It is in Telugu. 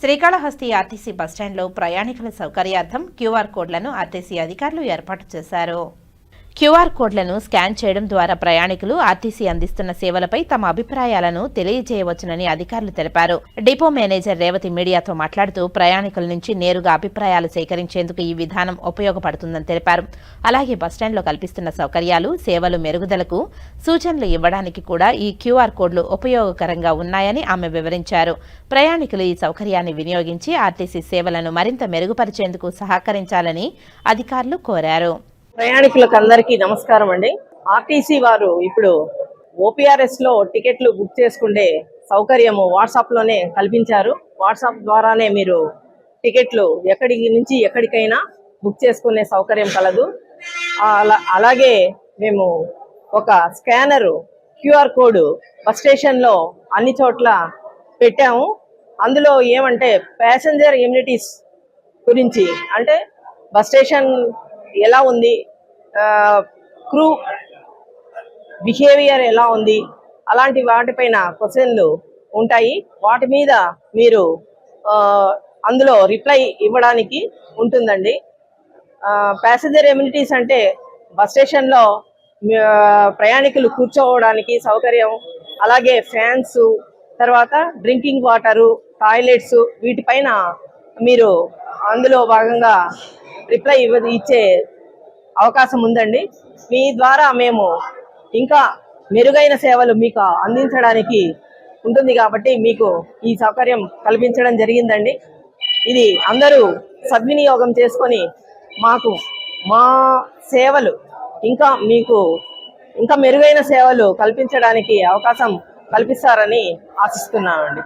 శ్రీకాళహస్తి ఆర్టీసీ బస్టాండ్లో ప్రయాణికుల సౌకర్యార్థం క్యూఆర్ కోడ్లను ఆర్టీసీ అధికారులు ఏర్పాటు చేశారు. క్యూఆర్ కోడ్లను స్కాన్ చేయడం ద్వారా ప్రయాణికులు ఆర్టీసీ అందిస్తున్న సేవలపై తమ అభిప్రాయాలను తెలియజేయవచ్చునని అధికారులు తెలిపారు. డిపో మేనేజర్ రేవతి మీడియాతో మాట్లాడుతూ ప్రయాణికుల నుంచి నేరుగా అభిప్రాయాలు సేకరించేందుకు ఈ విధానం ఉపయోగపడుతుందని తెలిపారు. అలాగే బస్టాండ్లో కల్పిస్తున్న సౌకర్యాలు సేవలు మెరుగుదలకు సూచనలు ఇవ్వడానికి కూడా ఈ క్యూఆర్ కోడ్లు ఉపయోగకరంగా ఉన్నాయని ఆమె వివరించారు. ప్రయాణికులు ఈ సౌకర్యాన్ని వినియోగించి ఆర్టీసీ సేవలను మరింత మెరుగుపరిచేందుకు సహకరించాలని అధికారులు కోరారు. ప్రయాణికులకు అందరికీ నమస్కారం అండి. ఆర్టీసీ వారు ఇప్పుడు ఓపీఆర్ఎస్లో టికెట్లు బుక్ చేసుకుంటే సౌకర్యము వాట్సాప్లోనే కల్పించారు. వాట్సాప్ ద్వారానే మీరు టికెట్లు ఎక్కడి నుంచి ఎక్కడికైనా బుక్ చేసుకునే సౌకర్యం కలదు. అలా అలాగే మేము ఒక స్కానరు క్యూఆర్ కోడ్ బస్ స్టేషన్లో అన్ని చోట్ల పెట్టాము. అందులో ఏమంటే ప్యాసింజర్ ఇమ్యూనిటీస్ గురించి అంటే బస్ స్టేషన్ ఎలా ఉంది? క్రూ బిహేవియర్ ఎలా ఉంది? అలాంటి వాటిపైన క్వశ్చన్లు ఉంటాయి. వాటి మీద మీరు అందులో రిప్లై ఇవ్వడానికి ఉంటుందండి. ప్యాసింజర్ ఎమ్యూనిటీస్ అంటే బస్ స్టేషన్లో ప్రయాణికులు కూర్చోవడానికి సౌకర్యం అలాగే ఫ్యాన్స్ తర్వాత డ్రింకింగ్ వాటరు టాయిలెట్స్ వీటిపైన మీరు అందులో భాగంగా రిప్లై ఇవ్వ ఇచ్చే అవకాశం ఉందండి. మీ ద్వారా మేము ఇంకా మెరుగైన సేవలు మీకు అందించడానికి ఉంటుంది కాబట్టి మీకు ఈ సౌకర్యం కల్పించడం జరిగిందండి. ఇది అందరూ సద్వినియోగం చేసుకొని మాకు మా సేవలు ఇంకా మీకు ఇంకా మెరుగైన సేవలు కల్పించడానికి అవకాశం కల్పిస్తారని ఆశిస్తున్నామండి.